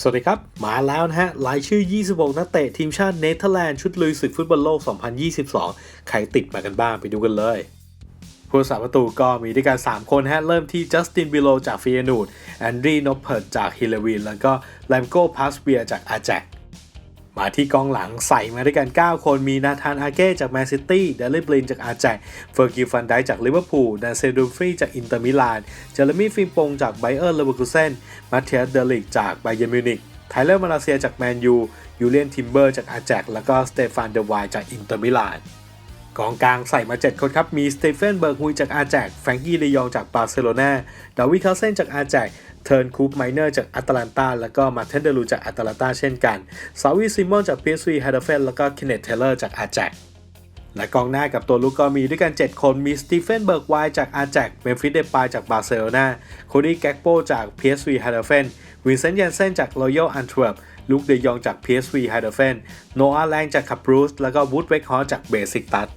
สวัสดีครับ มาแล้วนะฮะรายชื่อ 26 นักเตะทีมชาติเนเธอร์แลนด์ชุดลุยศึกฟุตบอลโลก 2022 ใครติดมากันบ้างไปดูกันเลยผู้สาประตูก็มีด้วยกัน 3 คนฮะ เริ่มที่จัสตินบิโลจากฟิยนูดแอนดรีนอปเพิร์จากฮิลเลวิน แล้วก็แลมโก้พาสเบียจากอาแจก มาที่กองหลังใส่มาด้วยกัน 9 คนมีนาธานอาเก้จากแมนซิตี้เดลิบลินจากอาแจกเฟอร์กิฟันไดจากลิเวอร์พูลดันเซดูฟรีจากอินเตอร์มิลานเจอร์มี่ฟิมปงจากไบเออร์เลเวอร์คูเซนมาเทียสเดลิกจากไบเยร์มิวนิกไทเลอร์มาลาเซียจากแมนยูยูเลียนทิมเบอร์จากอาแจกแล้วก็สเตฟานเดวายจากอินเตอร์มิลาน กองกลางใส่มา 7 คนครับ มีสเตเฟนเบิร์กฮุยจากอาแจกแฟรงกี้ลียองจากบาร์เซโลนาดาวิคาเซนจากอาแจกเทิร์นคูปไมเนอร์จากอัตแลนตาแล้วก็มาเทนเดลูจากอัตแลนตาเช่นกันซาวิซิมอนจาก PSV ไฮเดอร์เฟนแล้วก็เคนเนตเทเลอร์จากอาแจกและกองหน้ากับตัวลุกก็มีด้วยกัน 7 คน มีสตีเฟนเบิร์กไวจากอาแจกเมมฟิสเดปายจากบาร์เซโลนาโคดี้แกกโปจาก PSV ไฮเดอร์เฟนวินเซนต์เยนเซนจากรอยัลอันทเวิร์ปลูกเดยองจาก PSV ไฮเดอร์เฟนโนอาแลงจากคับรูสแล้วก็วูดเวกฮอจากเบสิกตัส